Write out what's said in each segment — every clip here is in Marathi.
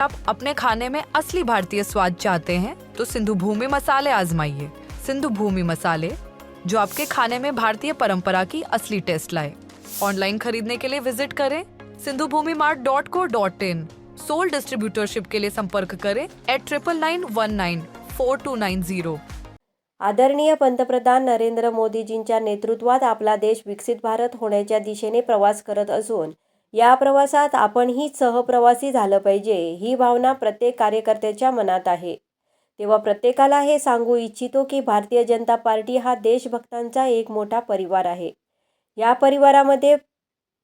आप अपने खाने में असली भारतीय स्वाद चाहते हैं तो सिंधु भूमि मसाले आजमाइए। सिंधु भूमि मसाले जो आपके खाने में भारतीय परंपरा की असली टेस्ट लाए। ऑनलाइन खरीदने के लिए विजिट करें Sindhu Bhumi mart dot co dot in. Sole distributorship के लिए संपर्क करें at triple nine one nine four two nine zero आदरणीय पंतप्रधान नरेंद्र मोदीजींच्या नेतृत्वात आपला देश विकसित भारत होण्याच्या दिशेने प्रवास करत असून या प्रवासात आपणही सहप्रवासी झालं पाहिजे ही भावना प्रत्येक कार्यकर्त्याच्या मनात आहे. तेव्हा प्रत्येकाला हे सांगू इच्छितो की भारतीय जनता पार्टी हा देशभक्तांचा एक मोठा परिवार आहे. या परिवारामध्ये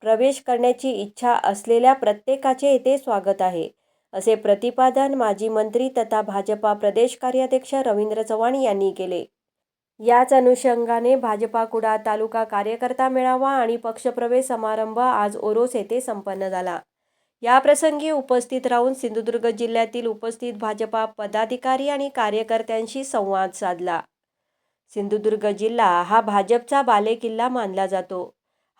प्रवेश करण्याची इच्छा असलेल्या प्रत्येकाचे येथे स्वागत आहे. असे प्रतिपादन माजी मंत्री तथा भाजपा प्रदेश कार्याध्यक्ष रवींद्र चव्हाण यांनी केले. याच अनुषंगाने भाजपा कुडा तालुका कार्यकर्ता मेळावा आणि पक्षप्रवेश समारंभ आज ओरोस येथे संपन्न झाला. या प्रसंगी उपस्थित राहून सिंधुदुर्ग जिल्ह्यातील उपस्थित भाजपा पदाधिकारी आणि कार्यकर्त्यांशी संवाद साधला. सिंधुदुर्ग जिल्हा हा भाजपचा बालेकिल्ला मानला जातो.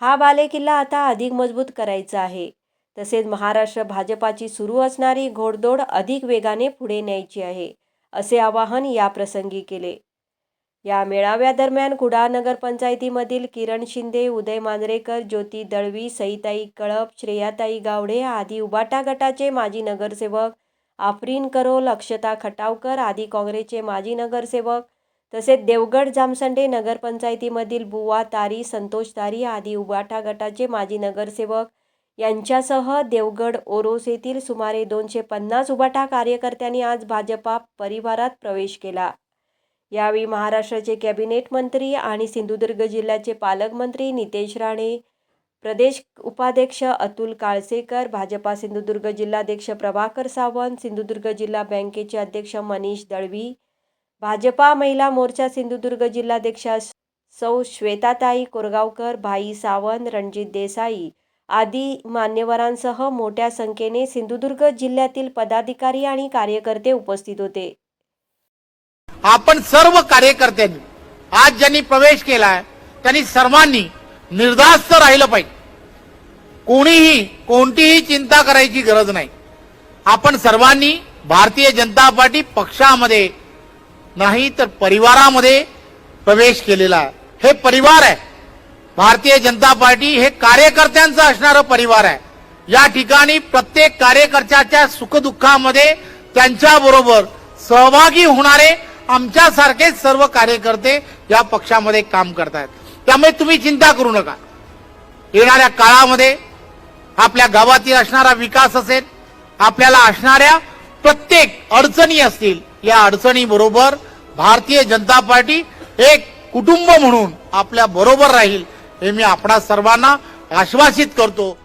हा बालेकिल्ला आता अधिक मजबूत करायचा आहे. तसेच महाराष्ट्र भाजपाची सुरू असणारी घोडदौड अधिक वेगाने पुढे न्यायची आहे असे आवाहन या प्रसंगी केले. या मेळाव्यादरम्यान कुडाळ नगरपंचायतीमधील किरण शिंदे उदय मांजरेकर ज्योती दळवी सईताई कळप श्रेयाताई गावडे आदी उबाटा गटाचे माजी नगरसेवक आफरीन करोल अक्षता खटावकर आदी काँग्रेसचे माजी नगरसेवक तसेच देवगड जामसंडे नगरपंचायतीमधील बुवा तारी संतोष तारी आदी उबाटा गटाचे माजी नगरसेवक यांच्यासह देवगड ओरोस येथील सुमारे दोनशे पन्नास उबाटा कार्यकर्त्यांनी आज भाजपा परिवारात प्रवेश केला. यावेळी महाराष्ट्राचे कॅबिनेट मंत्री आणि सिंधुदुर्ग जिल्ह्याचे पालकमंत्री नितेश राणे प्रदेश उपाध्यक्ष अतुल काळसेकर भाजपा सिंधुदुर्ग जिल्हाध्यक्ष प्रभाकर सावंत सिंधुदुर्ग जिल्हा बँकेचे अध्यक्ष मनीष दळवी भाजपा महिला मोर्चा सिंधुदुर्ग जिल्हाध्यक्षा सौ श्वेताताई कोरगावकर भाई सावंत रणजित देसाई आदी मान्यवरांसह मोठ्या संख्येने सिंधुदुर्ग जिल्ह्यातील पदाधिकारी आणि कार्यकर्ते उपस्थित होते. आपण सर्व कार्यकर्त्यांनी आज ज्यांनी प्रवेश केलाय त्यांनी सर्वांनी निर्धास्त राहिलं पाहिजे. कोणीही कोणतीही चिंता करायची गरज नाही. आपण सर्वांनी भारतीय जनता पार्टी पक्षामध्ये नाही तर परिवारामध्ये प्रवेश केलेला आहे. हे परिवार आहे. भारतीय जनता पार्टी हे कार्यकर्त्यांचं असणारं परिवार आहे. या ठिकाणी प्रत्येक कार्यकर्त्याच्या सुखदुःखामध्ये त्यांच्याबरोबर सहभागी होणारे आमच्यासारखेच सर्व कार्यकर्ते या पक्षामध्ये काम करतायत. त्यामुळे तुम्ही चिंता करू नका. येणाऱ्या काळामध्ये आपल्या गावातील असणारा विकास असेल आपल्याला असणाऱ्या प्रत्येक अडचणी असतील या अडचणी बरोबर भारतीय जनता पार्टी एक कुटुंब म्हणून आपल्या बरोबर राहील हे मी आपणा सर्वांना आश्वासित करतो.